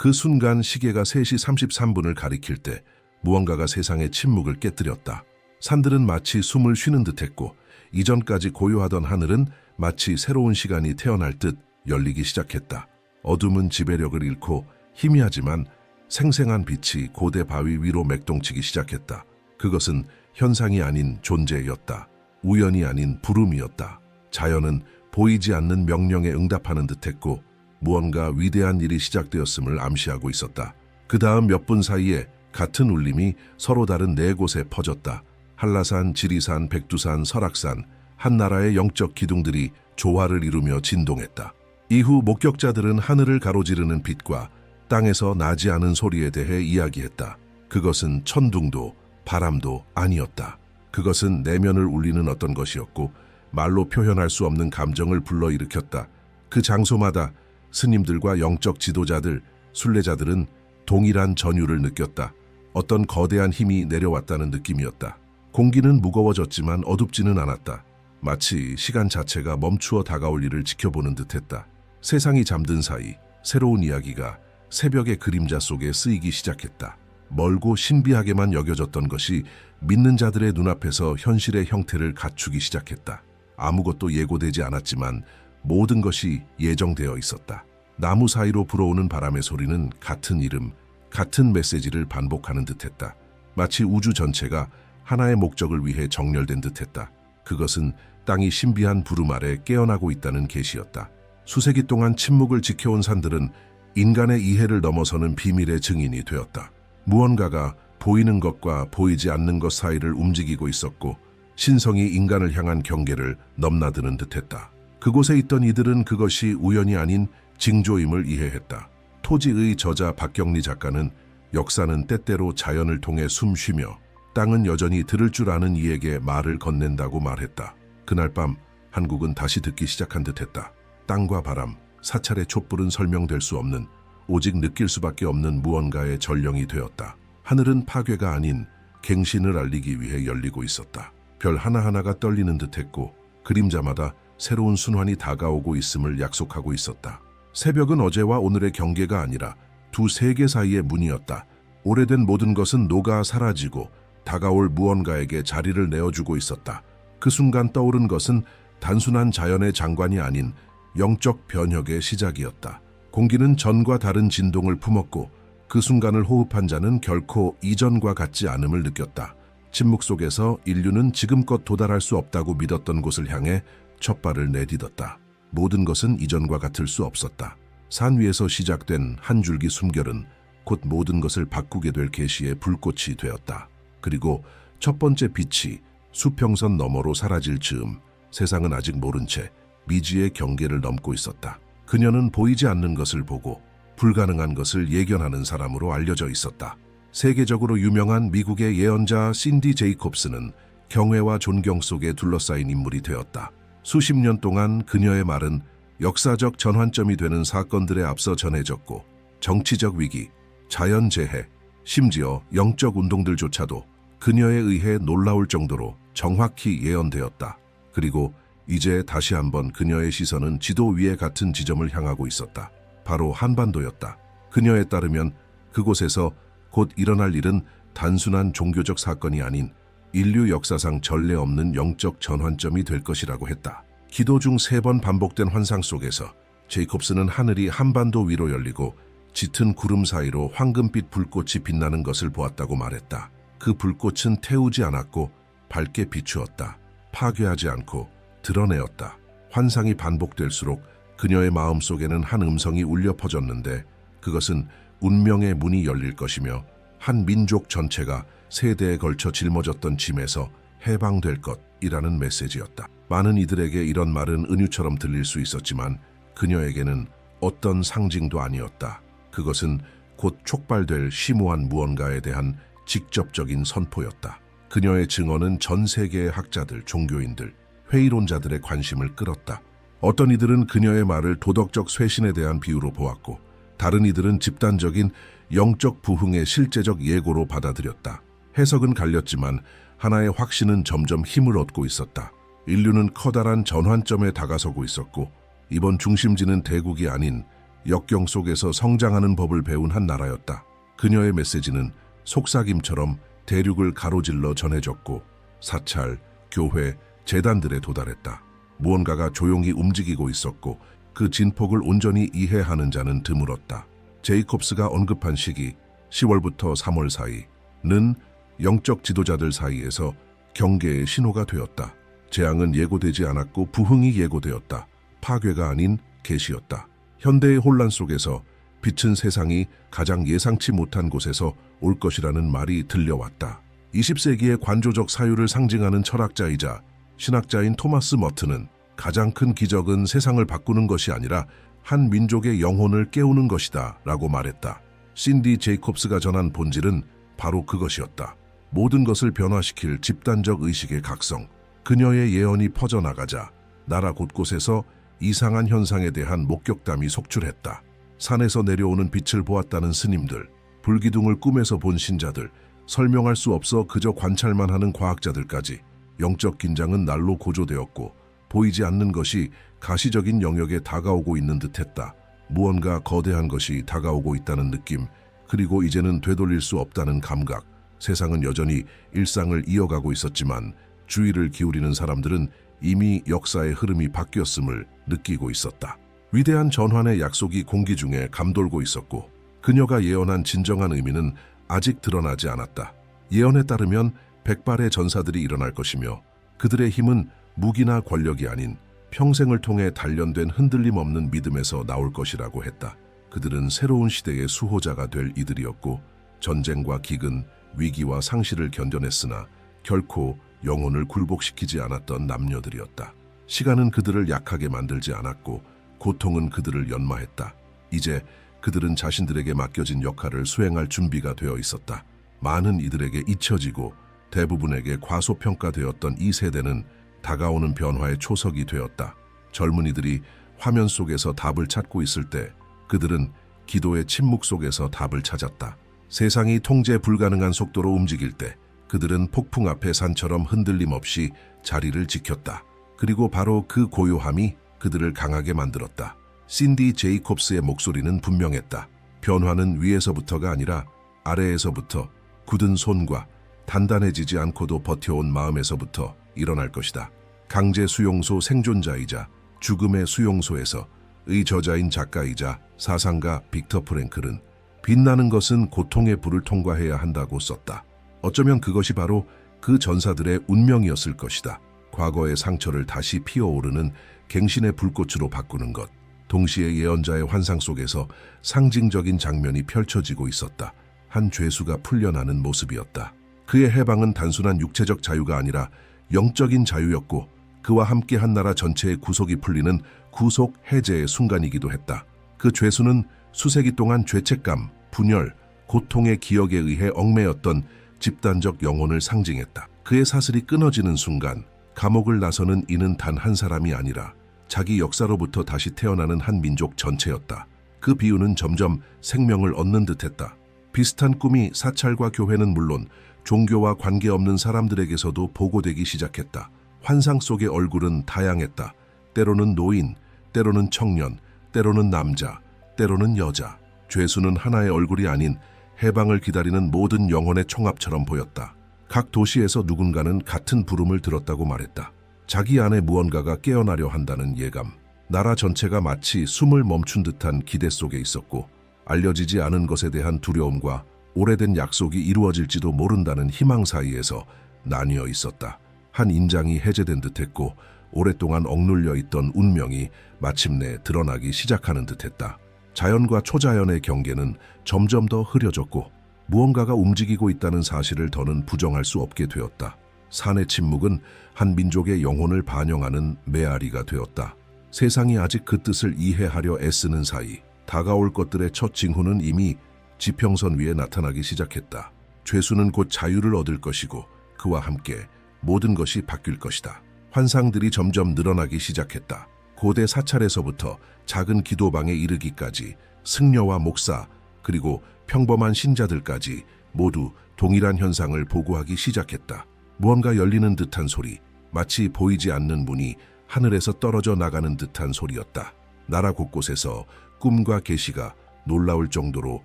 그 순간 시계가 3시 33분을 가리킬 때 무언가가 세상의 침묵을 깨뜨렸다. 산들은 마치 숨을 쉬는 듯했고 이전까지 고요하던 하늘은 마치 새로운 시간이 태어날 듯 열리기 시작했다. 어둠은 지배력을 잃고 희미하지만 생생한 빛이 고대 바위 위로 맥동치기 시작했다. 그것은 현상이 아닌 존재였다. 우연이 아닌 부름이었다. 자연은 보이지 않는 명령에 응답하는 듯했고 무언가 위대한 일이 시작되었음을 암시하고 있었다. 그 다음 몇 분 사이에 같은 울림이 서로 다른 네 곳에 퍼졌다. 한라산, 지리산, 백두산, 설악산, 한 나라의 영적 기둥들이 조화를 이루며 진동했다. 이후 목격자들은 하늘을 가로지르는 빛과 땅에서 나지 않은 소리에 대해 이야기했다. 그것은 천둥도 바람도 아니었다. 그것은 내면을 울리는 어떤 것이었고 말로 표현할 수 없는 감정을 불러일으켰다. 그 장소마다 스님들과 영적 지도자들, 순례자들은 동일한 전율을 느꼈다. 어떤 거대한 힘이 내려왔다는 느낌이었다. 공기는 무거워졌지만 어둡지는 않았다. 마치 시간 자체가 멈추어 다가올 일을 지켜보는 듯했다. 세상이 잠든 사이 새로운 이야기가 새벽의 그림자 속에 쓰이기 시작했다. 멀고 신비하게만 여겨졌던 것이 믿는 자들의 눈앞에서 현실의 형태를 갖추기 시작했다. 아무것도 예고되지 않았지만 모든 것이 예정되어 있었다. 나무 사이로 불어오는 바람의 소리는 같은 이름, 같은 메시지를 반복하는 듯했다. 마치 우주 전체가 하나의 목적을 위해 정렬된 듯했다. 그것은 땅이 신비한 부름 아래 깨어나고 있다는 계시였다. 수세기 동안 침묵을 지켜온 산들은 인간의 이해를 넘어서는 비밀의 증인이 되었다. 무언가가 보이는 것과 보이지 않는 것 사이를 움직이고 있었고 신성이 인간을 향한 경계를 넘나드는 듯했다. 그곳에 있던 이들은 그것이 우연이 아닌 징조임을 이해했다. 토지의 저자 박경리 작가는 역사는 때때로 자연을 통해 숨쉬며 땅은 여전히 들을 줄 아는 이에게 말을 건넨다고 말했다. 그날 밤 한국은 다시 듣기 시작한 듯했다. 땅과 바람, 사찰의 촛불은 설명될 수 없는 오직 느낄 수밖에 없는 무언가의 전령이 되었다. 하늘은 파괴가 아닌 갱신을 알리기 위해 열리고 있었다. 별 하나하나가 떨리는 듯했고 그림자마다 새로운 순환이 다가오고 있음을 약속하고 있었다. 새벽은 어제와 오늘의 경계가 아니라 두 세계 사이의 문이었다. 오래된 모든 것은 녹아 사라지고 다가올 무언가에게 자리를 내어주고 있었다. 그 순간 떠오른 것은 단순한 자연의 장관이 아닌 영적 변혁의 시작이었다. 공기는 전과 다른 진동을 품었고 그 순간을 호흡한 자는 결코 이전과 같지 않음을 느꼈다. 침묵 속에서 인류는 지금껏 도달할 수 없다고 믿었던 곳을 향해 첫 발을 내딛었다. 모든 것은 이전과 같을 수 없었다. 산 위에서 시작된 한 줄기 숨결은 곧 모든 것을 바꾸게 될 계시의 불꽃이 되었다. 그리고 첫 번째 빛이 수평선 너머로 사라질 즈음 세상은 아직 모른 채 미지의 경계를 넘고 있었다. 그녀는 보이지 않는 것을 보고 불가능한 것을 예견하는 사람으로 알려져 있었다. 세계적으로 유명한 미국의 예언자 신디 제이콥스는 경외와 존경 속에 둘러싸인 인물이 되었다. 수십 년 동안 그녀의 말은 역사적 전환점이 되는 사건들에 앞서 전해졌고 정치적 위기, 자연재해, 심지어 영적 운동들조차도 그녀에 의해 놀라울 정도로 정확히 예언되었다. 그리고 이제 다시 한번 그녀의 시선은 지도 위에 같은 지점을 향하고 있었다. 바로 한반도였다. 그녀에 따르면 그곳에서 곧 일어날 일은 단순한 종교적 사건이 아닌 인류 역사상 전례 없는 영적 전환점이 될 것이라고 했다. 기도 중 세 번 반복된 환상 속에서 제이콥스는 하늘이 한반도 위로 열리고 짙은 구름 사이로 황금빛 불꽃이 빛나는 것을 보았다고 말했다. 그 불꽃은 태우지 않았고 밝게 비추었다. 파괴하지 않고 드러내었다. 환상이 반복될수록 그녀의 마음 속에는 한 음성이 울려 퍼졌는데 그것은 운명의 문이 열릴 것이며 한 민족 전체가 세대에 걸쳐 짊어졌던 짐에서 해방될 것이라는 메시지였다. 많은 이들에게 이런 말은 은유처럼 들릴 수 있었지만 그녀에게는 어떤 상징도 아니었다. 그것은 곧 촉발될 심오한 무언가에 대한 직접적인 선포였다. 그녀의 증언은 전 세계의 학자들, 종교인들, 회의론자들의 관심을 끌었다. 어떤 이들은 그녀의 말을 도덕적 쇄신에 대한 비유로 보았고, 다른 이들은 집단적인 영적 부흥의 실제적 예고로 받아들였다. 해석은 갈렸지만 하나의 확신은 점점 힘을 얻고 있었다. 인류는 커다란 전환점에 다가서고 있었고, 이번 중심지는 대국이 아닌 역경 속에서 성장하는 법을 배운 한 나라였다. 그녀의 메시지는 속삭임처럼 대륙을 가로질러 전해졌고 사찰, 교회, 재단들에 도달했다. 무언가가 조용히 움직이고 있었고 그 진폭을 온전히 이해하는 자는 드물었다. 제이콥스가 언급한 시기 10월부터 3월 사이는 영적 지도자들 사이에서 경계의 신호가 되었다. 재앙은 예고되지 않았고 부흥이 예고되었다. 파괴가 아닌 계시였다. 현대의 혼란 속에서 빛은 세상이 가장 예상치 못한 곳에서 올 것이라는 말이 들려왔다. 20세기의 관조적 사유를 상징하는 철학자이자 신학자인 토마스 머트는 가장 큰 기적은 세상을 바꾸는 것이 아니라 한 민족의 영혼을 깨우는 것이다 라고 말했다. 신디 제이콥스가 전한 본질은 바로 그것이었다. 모든 것을 변화시킬 집단적 의식의 각성. 그녀의 예언이 퍼져나가자 나라 곳곳에서 이상한 현상에 대한 목격담이 속출했다. 산에서 내려오는 빛을 보았다는 스님들, 불기둥을 꿈에서 본 신자들, 설명할 수 없어 그저 관찰만 하는 과학자들까지 영적 긴장은 날로 고조되었고 보이지 않는 것이 가시적인 영역에 다가오고 있는 듯했다. 무언가 거대한 것이 다가오고 있다는 느낌, 그리고 이제는 되돌릴 수 없다는 감각. 세상은 여전히 일상을 이어가고 있었지만 주의를 기울이는 사람들은 이미 역사의 흐름이 바뀌었음을 느끼고 있었다. 위대한 전환의 약속이 공기 중에 감돌고 있었고 그녀가 예언한 진정한 의미는 아직 드러나지 않았다. 예언에 따르면 백발의 전사들이 일어날 것이며 그들의 힘은 무기나 권력이 아닌 평생을 통해 단련된 흔들림 없는 믿음에서 나올 것이라고 했다. 그들은 새로운 시대의 수호자가 될 이들이었고 전쟁과 기근, 위기와 상실을 견뎌냈으나 결코 영혼을 굴복시키지 않았던 남녀들이었다. 시간은 그들을 약하게 만들지 않았고 고통은 그들을 연마했다. 이제 그들은 자신들에게 맡겨진 역할을 수행할 준비가 되어 있었다. 많은 이들에게 잊혀지고 대부분에게 과소평가되었던 이 세대는 다가오는 변화의 초석이 되었다. 젊은이들이 화면 속에서 답을 찾고 있을 때 그들은 기도의 침묵 속에서 답을 찾았다. 세상이 통제 불가능한 속도로 움직일 때 그들은 폭풍 앞에 산처럼 흔들림 없이 자리를 지켰다. 그리고 바로 그 고요함이 그들을 강하게 만들었다. 신디 제이콥스의 목소리는 분명했다. 변화는 위에서부터가 아니라 아래에서부터 굳은 손과 단단해지지 않고도 버텨온 마음에서부터 일어날 것이다. 강제 수용소 생존자이자 죽음의 수용소에서 의 저자인 작가이자 사상가 빅터 프랭클은 빛나는 것은 고통의 불을 통과해야 한다고 썼다. 어쩌면 그것이 바로 그 전사들의 운명이었을 것이다. 과거의 상처를 다시 피어오르는 갱신의 불꽃으로 바꾸는 것. 동시에 예언자의 환상 속에서 상징적인 장면이 펼쳐지고 있었다. 한 죄수가 풀려나는 모습이었다. 그의 해방은 단순한 육체적 자유가 아니라 영적인 자유였고 그와 함께 한 나라 전체의 구속이 풀리는 구속 해제의 순간이기도 했다. 그 죄수는 수세기 동안 죄책감, 분열, 고통의 기억에 의해 얽매였던 집단적 영혼을 상징했다. 그의 사슬이 끊어지는 순간 감옥을 나서는 이는 단 한 사람이 아니라 자기 역사로부터 다시 태어나는 한 민족 전체였다. 그 비유는 점점 생명을 얻는 듯했다. 비슷한 꿈이 사찰과 교회는 물론 종교와 관계없는 사람들에게서도 보고되기 시작했다. 환상 속의 얼굴은 다양했다. 때로는 노인, 때로는 청년, 때로는 남자, 때로는 여자. 죄수는 하나의 얼굴이 아닌 해방을 기다리는 모든 영혼의 총합처럼 보였다. 각 도시에서 누군가는 같은 부름을 들었다고 말했다. 자기 안에 무언가가 깨어나려 한다는 예감. 나라 전체가 마치 숨을 멈춘 듯한 기대 속에 있었고 알려지지 않은 것에 대한 두려움과 오래된 약속이 이루어질지도 모른다는 희망 사이에서 나뉘어 있었다. 한 인장이 해제된 듯했고 오랫동안 억눌려 있던 운명이 마침내 드러나기 시작하는 듯했다. 자연과 초자연의 경계는 점점 더 흐려졌고 무언가가 움직이고 있다는 사실을 더는 부정할 수 없게 되었다. 산의 침묵은 한 민족의 영혼을 반영하는 메아리가 되었다. 세상이 아직 그 뜻을 이해하려 애쓰는 사이 다가올 것들의 첫 징후는 이미 지평선 위에 나타나기 시작했다. 죄수는 곧 자유를 얻을 것이고 그와 함께 모든 것이 바뀔 것이다. 환상들이 점점 늘어나기 시작했다. 고대 사찰에서부터 작은 기도방에 이르기까지 승려와 목사 그리고 평범한 신자들까지 모두 동일한 현상을 보고하기 시작했다. 무언가 열리는 듯한 소리, 마치 보이지 않는 문이 하늘에서 떨어져 나가는 듯한 소리였다. 나라 곳곳에서 꿈과 계시가 놀라울 정도로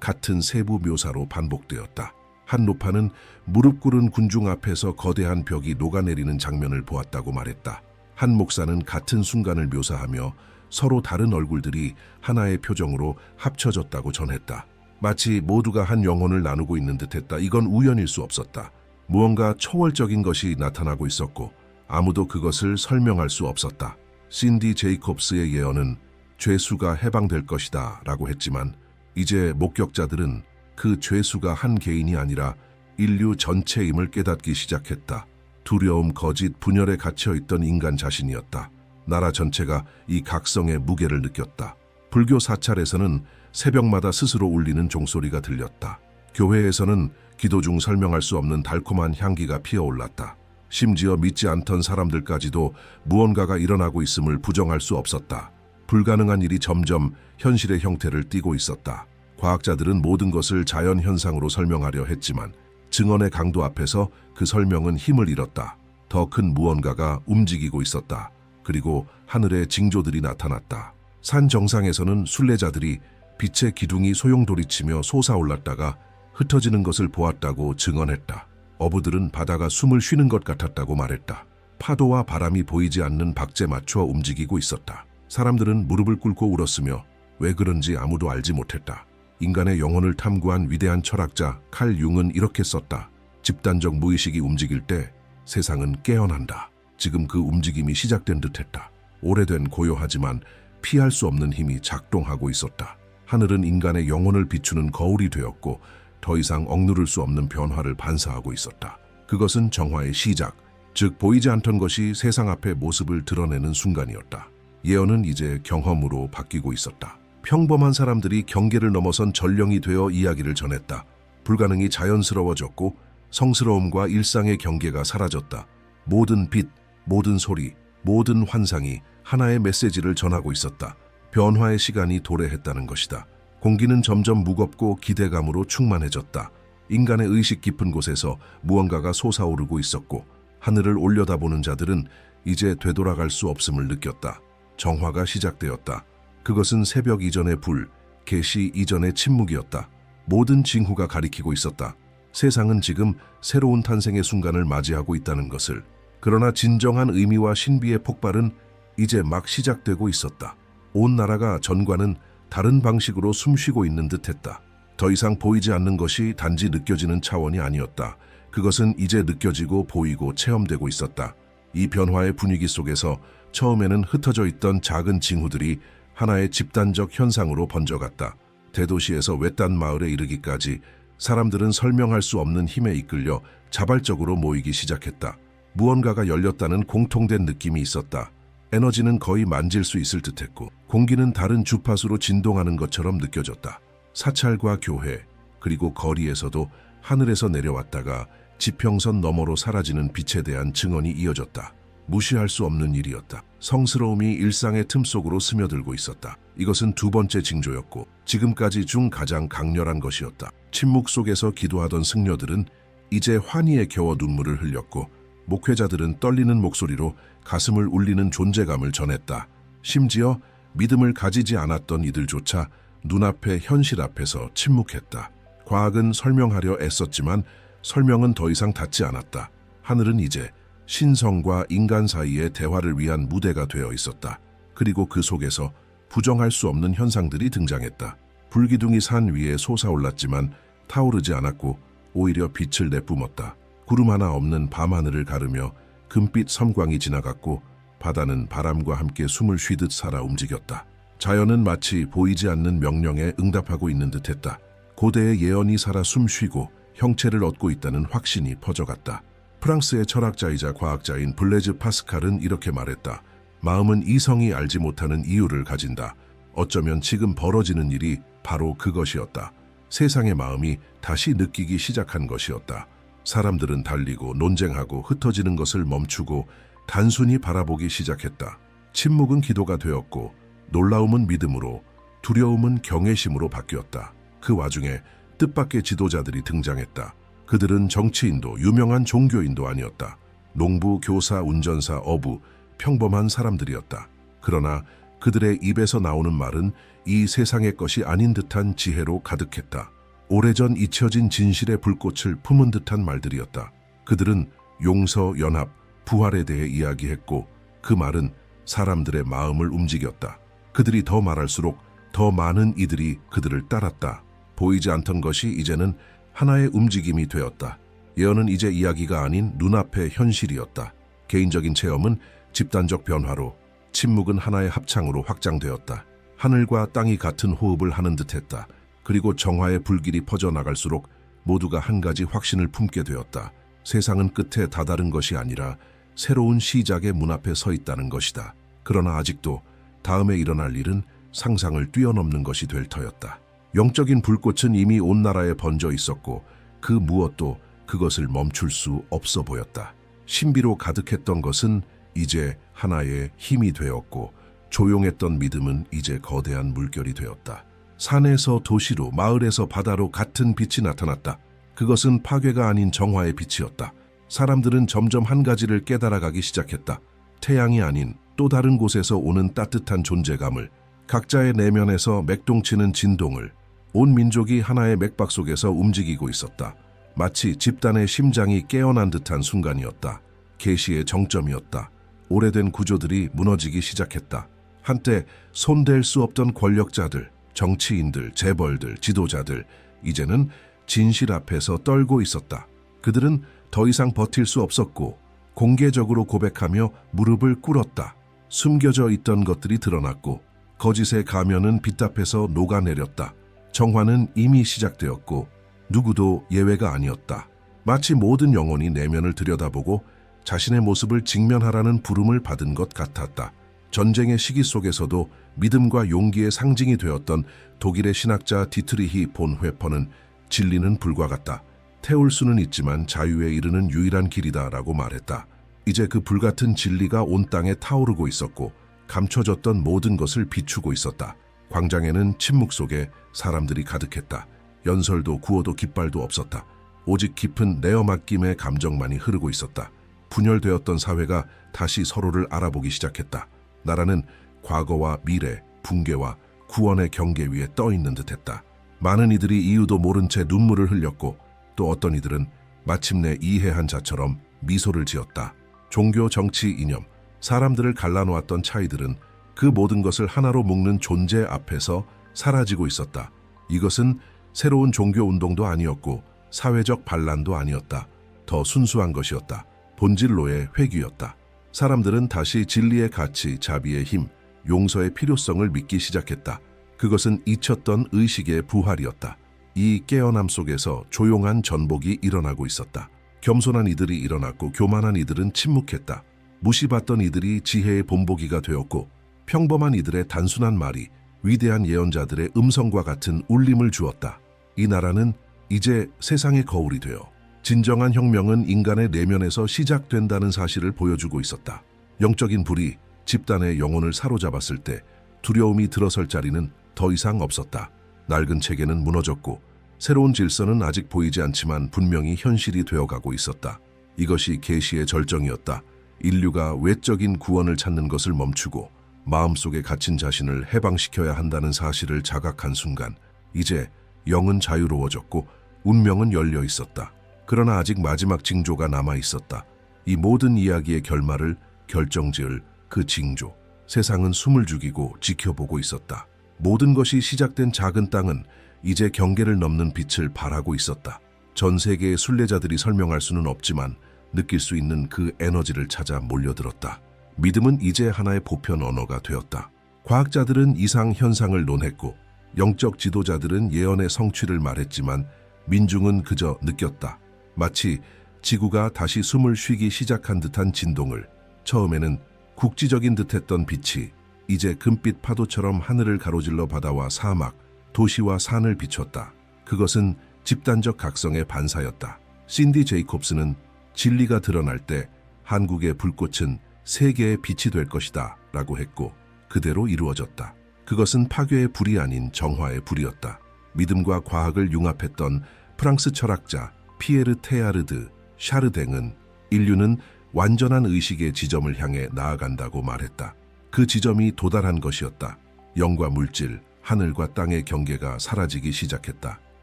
같은 세부 묘사로 반복되었다. 한 노파는 무릎 꿇은 군중 앞에서 거대한 벽이 녹아내리는 장면을 보았다고 말했다. 한 목사는 같은 순간을 묘사하며 서로 다른 얼굴들이 하나의 표정으로 합쳐졌다고 전했다. 마치 모두가 한 영혼을 나누고 있는 듯했다. 이건 우연일 수 없었다. 무언가 초월적인 것이 나타나고 있었고 아무도 그것을 설명할 수 없었다. 신디 제이콥스의 예언은 죄수가 해방될 것이다 라고 했지만 이제 목격자들은 그 죄수가 한 개인이 아니라 인류 전체임을 깨닫기 시작했다. 두려움, 거짓, 분열에 갇혀 있던 인간 자신이었다. 나라 전체가 이 각성의 무게를 느꼈다. 불교 사찰에서는 새벽마다 스스로 울리는 종소리가 들렸다. 교회에서는 기도 중 설명할 수 없는 달콤한 향기가 피어올랐다. 심지어 믿지 않던 사람들까지도 무언가가 일어나고 있음을 부정할 수 없었다. 불가능한 일이 점점 현실의 형태를 띠고 있었다. 과학자들은 모든 것을 자연 현상으로 설명하려 했지만 증언의 강도 앞에서 그 설명은 힘을 잃었다. 더 큰 무언가가 움직이고 있었다. 그리고 하늘에 징조들이 나타났다. 산 정상에서는 순례자들이 빛의 기둥이 소용돌이치며 솟아올랐다가 흩어지는 것을 보았다고 증언했다. 어부들은 바다가 숨을 쉬는 것 같았다고 말했다. 파도와 바람이 보이지 않는 박제 맞춰 움직이고 있었다. 사람들은 무릎을 꿇고 울었으며 왜 그런지 아무도 알지 못했다. 인간의 영혼을 탐구한 위대한 철학자 칼 융은 이렇게 썼다. 집단적 무의식이 움직일 때 세상은 깨어난다. 지금 그 움직임이 시작된 듯했다. 오래된 고요하지만 피할 수 없는 힘이 작동하고 있었다. 하늘은 인간의 영혼을 비추는 거울이 되었고 더 이상 억누를 수 없는 변화를 반사하고 있었다. 그것은 정화의 시작, 즉 보이지 않던 것이 세상 앞에 모습을 드러내는 순간이었다. 예언은 이제 경험으로 바뀌고 있었다. 평범한 사람들이 경계를 넘어선 전령이 되어 이야기를 전했다. 불가능이 자연스러워졌고 성스러움과 일상의 경계가 사라졌다. 모든 빛, 모든 소리, 모든 환상이 하나의 메시지를 전하고 있었다. 변화의 시간이 도래했다는 것이다. 공기는 점점 무겁고 기대감으로 충만해졌다. 인간의 의식 깊은 곳에서 무언가가 솟아오르고 있었고 하늘을 올려다보는 자들은 이제 되돌아갈 수 없음을 느꼈다. 정화가 시작되었다. 그것은 새벽 이전의 불, 개시 이전의 침묵이었다. 모든 징후가 가리키고 있었다. 세상은 지금 새로운 탄생의 순간을 맞이하고 있다는 것을. 그러나 진정한 의미와 신비의 폭발은 이제 막 시작되고 있었다. 온 나라가 전과는 다른 방식으로 숨쉬고 있는 듯했다. 더 이상 보이지 않는 것이 단지 느껴지는 차원이 아니었다. 그것은 이제 느껴지고 보이고 체험되고 있었다. 이 변화의 분위기 속에서 처음에는 흩어져 있던 작은 징후들이 하나의 집단적 현상으로 번져갔다. 대도시에서 외딴 마을에 이르기까지 사람들은 설명할 수 없는 힘에 이끌려 자발적으로 모이기 시작했다. 무언가가 열렸다는 공통된 느낌이 있었다. 에너지는 거의 만질 수 있을 듯했고 공기는 다른 주파수로 진동하는 것처럼 느껴졌다. 사찰과 교회 그리고 거리에서도 하늘에서 내려왔다가 지평선 너머로 사라지는 빛에 대한 증언이 이어졌다. 무시할 수 없는 일이었다. 성스러움이 일상의 틈 속으로 스며들고 있었다. 이것은 두 번째 징조였고 지금까지 중 가장 강렬한 것이었다. 침묵 속에서 기도하던 승려들은 이제 환희에 겨워 눈물을 흘렸고 목회자들은 떨리는 목소리로 가슴을 울리는 존재감을 전했다. 심지어 믿음을 가지지 않았던 이들조차 눈앞의 현실 앞에서 침묵했다. 과학은 설명하려 애썼지만 설명은 더 이상 닿지 않았다. 하늘은 이제 신성과 인간 사이의 대화를 위한 무대가 되어 있었다. 그리고 그 속에서 부정할 수 없는 현상들이 등장했다. 불기둥이 산 위에 솟아올랐지만 타오르지 않았고 오히려 빛을 내뿜었다. 구름 하나 없는 밤하늘을 가르며 금빛 섬광이 지나갔고 바다는 바람과 함께 숨을 쉬듯 살아 움직였다. 자연은 마치 보이지 않는 명령에 응답하고 있는 듯했다. 고대의 예언이 살아 숨쉬고 형체를 얻고 있다는 확신이 퍼져갔다. 프랑스의 철학자이자 과학자인 블레즈 파스칼은 이렇게 말했다. 마음은 이성이 알지 못하는 이유를 가진다. 어쩌면 지금 벌어지는 일이 바로 그것이었다. 세상의 마음이 다시 느끼기 시작한 것이었다. 사람들은 달리고 논쟁하고 흩어지는 것을 멈추고 단순히 바라보기 시작했다. 침묵은 기도가 되었고 놀라움은 믿음으로 두려움은 경외심으로 바뀌었다. 그 와중에 뜻밖의 지도자들이 등장했다. 그들은 정치인도 유명한 종교인도 아니었다. 농부, 교사, 운전사, 어부, 평범한 사람들이었다. 그러나 그들의 입에서 나오는 말은 이 세상의 것이 아닌 듯한 지혜로 가득했다. 오래전 잊혀진 진실의 불꽃을 품은 듯한 말들이었다. 그들은 용서, 연합, 부활에 대해 이야기했고 그 말은 사람들의 마음을 움직였다. 그들이 더 말할수록 더 많은 이들이 그들을 따랐다. 보이지 않던 것이 이제는 하나의 움직임이 되었다. 예언은 이제 이야기가 아닌 눈앞의 현실이었다. 개인적인 체험은 집단적 변화로, 침묵은 하나의 합창으로 확장되었다. 하늘과 땅이 같은 호흡을 하는 듯했다. 그리고 정화의 불길이 퍼져나갈수록 모두가 한 가지 확신을 품게 되었다. 세상은 끝에 다다른 것이 아니라 새로운 시작의 문 앞에 서 있다는 것이다. 그러나 아직도 다음에 일어날 일은 상상을 뛰어넘는 것이 될 터였다. 영적인 불꽃은 이미 온 나라에 번져 있었고 그 무엇도 그것을 멈출 수 없어 보였다. 신비로 가득했던 것은 이제 하나의 힘이 되었고 조용했던 믿음은 이제 거대한 물결이 되었다. 산에서 도시로 마을에서 바다로 같은 빛이 나타났다. 그것은 파괴가 아닌 정화의 빛이었다. 사람들은 점점 한 가지를 깨달아가기 시작했다. 태양이 아닌 또 다른 곳에서 오는 따뜻한 존재감을 각자의 내면에서 맥동치는 진동을 온 민족이 하나의 맥박 속에서 움직이고 있었다. 마치 집단의 심장이 깨어난 듯한 순간이었다. 계시의 정점이었다. 오래된 구조들이 무너지기 시작했다. 한때 손댈 수 없던 권력자들, 정치인들, 재벌들, 지도자들, 이제는 진실 앞에서 떨고 있었다. 그들은 더 이상 버틸 수 없었고 공개적으로 고백하며 무릎을 꿇었다. 숨겨져 있던 것들이 드러났고 거짓의 가면은 빛 앞에서 녹아내렸다. 정화는 이미 시작되었고 누구도 예외가 아니었다. 마치 모든 영혼이 내면을 들여다보고 자신의 모습을 직면하라는 부름을 받은 것 같았다. 전쟁의 시기 속에서도 믿음과 용기의 상징이 되었던 독일의 신학자 디트리히 본 회퍼는 진리는 불과 같다. 태울 수는 있지만 자유에 이르는 유일한 길이다 라고 말했다. 이제 그 불같은 진리가 온 땅에 타오르고 있었고 감춰졌던 모든 것을 비추고 있었다. 광장에는 침묵 속에 사람들이 가득했다. 연설도 구호도 깃발도 없었다. 오직 깊은 내어 맡김의 감정만이 흐르고 있었다. 분열되었던 사회가 다시 서로를 알아보기 시작했다. 나라는 과거와 미래, 붕괴와 구원의 경계 위에 떠 있는 듯했다. 많은 이들이 이유도 모른 채 눈물을 흘렸고 또 어떤 이들은 마침내 이해한 자처럼 미소를 지었다. 종교, 정치, 이념, 사람들을 갈라놓았던 차이들은 그 모든 것을 하나로 묶는 존재 앞에서 사라지고 있었다. 이것은 새로운 종교 운동도 아니었고 사회적 반란도 아니었다. 더 순수한 것이었다. 본질로의 회귀였다. 사람들은 다시 진리의 가치, 자비의 힘, 용서의 필요성을 믿기 시작했다. 그것은 잊혔던 의식의 부활이었다. 이 깨어남 속에서 조용한 전복이 일어나고 있었다. 겸손한 이들이 일어났고 교만한 이들은 침묵했다. 무시받던 이들이 지혜의 본보기가 되었고 평범한 이들의 단순한 말이 위대한 예언자들의 음성과 같은 울림을 주었다. 이 나라는 이제 세상의 거울이 되어 진정한 혁명은 인간의 내면에서 시작된다는 사실을 보여주고 있었다. 영적인 불이 집단의 영혼을 사로잡았을 때 두려움이 들어설 자리는 더 이상 없었다. 낡은 체계는 무너졌고 새로운 질서는 아직 보이지 않지만 분명히 현실이 되어가고 있었다. 이것이 계시의 절정이었다. 인류가 외적인 구원을 찾는 것을 멈추고 마음속에 갇힌 자신을 해방시켜야 한다는 사실을 자각한 순간 이제 영은 자유로워졌고 운명은 열려 있었다. 그러나 아직 마지막 징조가 남아 있었다. 이 모든 이야기의 결말을 결정지을 그 징조. 세상은 숨을 죽이고 지켜보고 있었다. 모든 것이 시작된 작은 땅은 이제 경계를 넘는 빛을 발하고 있었다. 전 세계의 순례자들이 설명할 수는 없지만 느낄 수 있는 그 에너지를 찾아 몰려들었다. 믿음은 이제 하나의 보편 언어가 되었다. 과학자들은 이상 현상을 논했고 영적 지도자들은 예언의 성취를 말했지만 민중은 그저 느꼈다. 마치 지구가 다시 숨을 쉬기 시작한 듯한 진동을 처음에는 국지적인 듯했던 빛이 이제 금빛 파도처럼 하늘을 가로질러 바다와 사막, 도시와 산을 비췄다. 그것은 집단적 각성의 반사였다. 신디 제이콥스는 진리가 드러날 때 한국의 불꽃은 세계의 빛이 될 것이다 라고 했고 그대로 이루어졌다. 그것은 파괴의 불이 아닌 정화의 불이었다. 믿음과 과학을 융합했던 프랑스 철학자 피에르 테아르드 샤르댕은 인류는 완전한 의식의 지점을 향해 나아간다고 말했다. 그 지점이 도달한 것이었다. 영과 물질, 하늘과 땅의 경계가 사라지기 시작했다.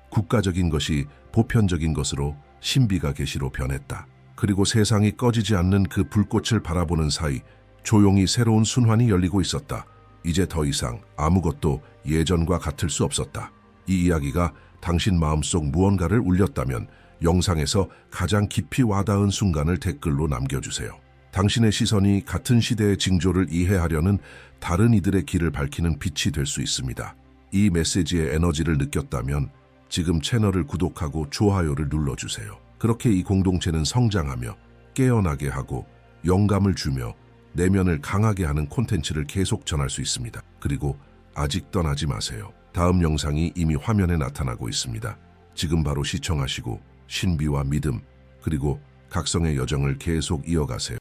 국가적인 것이 보편적인 것으로 신비가 계시로 변했다. 그리고 세상이 꺼지지 않는 그 불꽃을 바라보는 사이 조용히 새로운 순환이 열리고 있었다. 이제 더 이상 아무것도 예전과 같을 수 없었다. 이 이야기가 당신 마음속 무언가를 울렸다면 영상에서 가장 깊이 와닿은 순간을 댓글로 남겨주세요. 당신의 시선이 같은 시대의 징조를 이해하려는 다른 이들의 길을 밝히는 빛이 될 수 있습니다. 이 메시지의 에너지를 느꼈다면 지금 채널을 구독하고 좋아요를 눌러주세요. 그렇게 이 공동체는 성장하며 깨어나게 하고 영감을 주며 내면을 강하게 하는 콘텐츠를 계속 전할 수 있습니다. 그리고 아직 떠나지 마세요. 다음 영상이 이미 화면에 나타나고 있습니다. 지금 바로 시청하시고 신비와 믿음 그리고 각성의 여정을 계속 이어가세요.